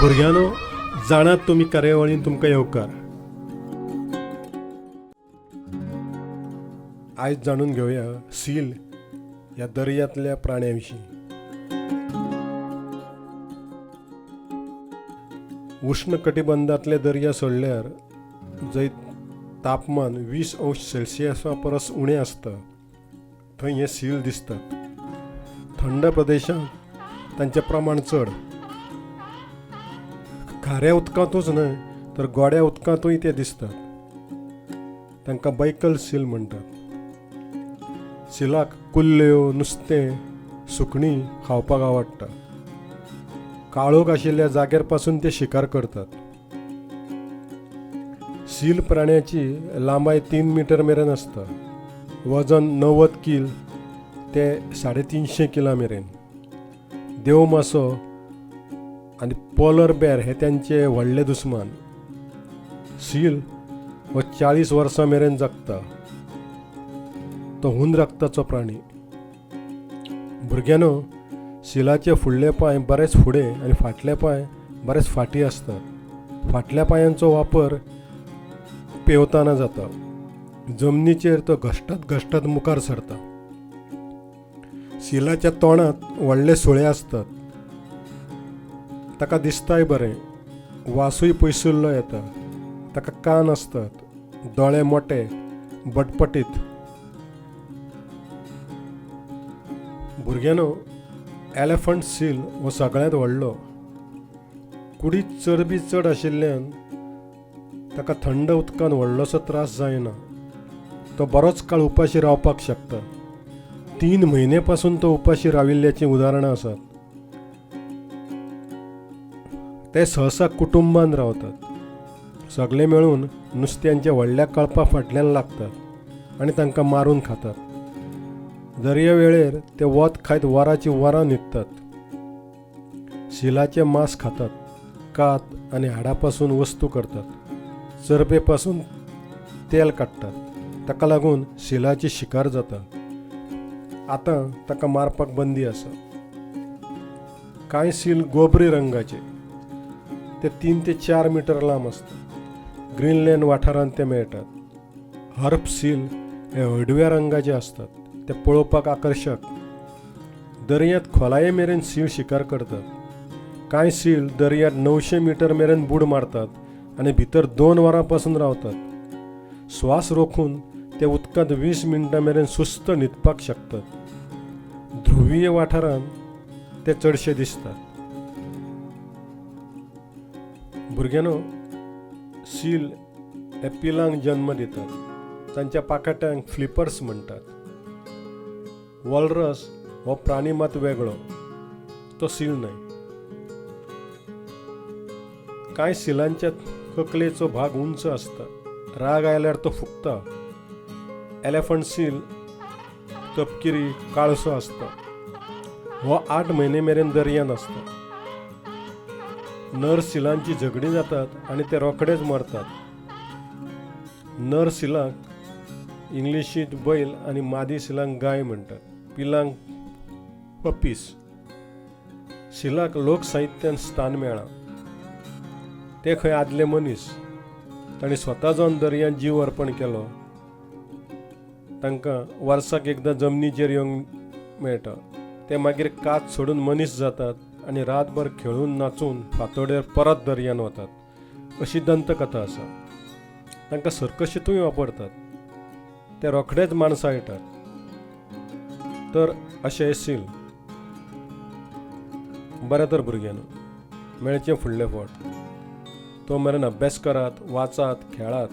भुरग्यानो जाणात तुमी कार्यावळीन तुमकां येवकार. आयज जाणून घेवया सील ह्या दर्यांतल्या प्राण्यां विशीं उश्ण कटिबंधांतले दर्या सोडल्यार जंय तापमान वीस अंश सेल्सियसा परस उणें आसता थंय हे सील दिसतात. थंड प्रदेशांत तांचें प्रमाण चड. खाऱ्या उदकांतूच न्हय तर गोड्या उदकांतूय ते दिसतात. तांकां बैकल सील म्हणटात सिलाक कुल्ल्यो नुस्तें सुकणीं खावपाक आवडटा काळोख आशिल्ल्या जाग्यारपासून ते शिकार करतात. सील प्राण्याची लांबाय तीन मिटर मेरेन आसता. वजन णव्वद कील ते साडे तिनशे किला मेरेन देव मासो आनी पोलर बॅर हे त्यांचे व्हडले दुस्मान सील हो चाळीस वर्सां मेरेन जगता. तो हुंद रक्ताचो प्राणी. भुरग्यांनो सिलाचे फुडले पांय बरेच फुडें आनी फाटले पांय बरेच फाटीं आसतात फाटल्या पांयांचो वापर पेंवताना जाता. जमनीचेर तो घश्टत घश्टत मुखार सरता. सिलाच्या तोंडांत व्हडले सुळे आसतात ताका दिसताय बरें. वासूय पयसुल्लो येता. ताका कान आसतात दोळे मोठे बटपटीत. भुरग्यानो एलेफंट सील हो सगळ्यांत व्हडलो. कुडीत चरबी चड आशिल्ल्यान ताका थंड उदकान व्हडलोसो त्रास जायना. तो बरोच काळ उपाशी रावपाक शकता. तीन म्हयने पासून तो उपाशी राविल्ल्याची उदाहरणां आसात. ते सहसा कुटुंबान रावतात. सगळे मेळून नुस्त्यांच्या व्हडल्या कळपा फाटल्यान लागतात आनी तांकां मारून खातात. दर्या वेळेर ते वत खायत वरांची वरां न्हिदतात शिलाचें मांस खातात कात आनी हाडा पासून वस्तू करतात. चरबे पासून तेल काडटात ताका लागून शिलाची शिकार जाता आतां ताका मारपाक बंदी आसा. कांय सील गोबरी रंगाचे? ते तीन ते चार मिटर लांब आसतात ग्रीनलँड वाठारांत ते मेळटात हर्प सील हे हळडव्या रंगाचे असतात. ते पळोवपाक आकर्शक दर्यांत खोलाये मेरेन सील शिकार करतात. कांय सील दर्यांत णवशे मिटर मेरेन बुड मारतात आनी भितर दोन वरां पासून रावतात. श्वास रोखून ते उदकांत वीस मिनटां मेरेन सुस्त न्हिदपाक शकतात. ध्रुवीय वाठारांत ते चडशे दिसतात. भुरग्यानो सील एपिलांक जन्म दितात. तांच्या पाकाट्यांक फ्लिपर्स म्हणटात वॉलरस हो प्राणी मात वेगळो. तो सील न्हय कांय सिलांच्या ककलेचो भाग उंच आसता राग आयल्यार तो फुगता एलेफंट सील तपकिरी काळसो आसता हो आठ म्हयने मेरेन दर्यान आसता नर सिलांची झगडीं जातात आनी ते रोखडेच मरतात. नर सिलांक इंग्लिशींत बैल आनी मादी सिलांक गाय म्हणटात पिलांक पपीस. सिलाक लोकसाहित्यान स्थान मेळ्ळां ते खंय आदले मनीस. तांणी स्वता जावन दर्यांत जीव अर्पण केलो. तांकां वर्साक एकदां जमनीचेर येवंक मेळटा. ते मागीर कात सोडून मनीस जातात. आनी रातभर खेळून नाचून फातोड्यार परत दर्यान वतात. अशी दंतकथा आसा तांकां सर्कशीतूय वापरतात. ते रोखडेच माणसां येतात तर अशें सील बरें तर भुरग्यांनो. मेळचें फुडले फावट तो मेरेन अभ्यास करात वाचात खेळात.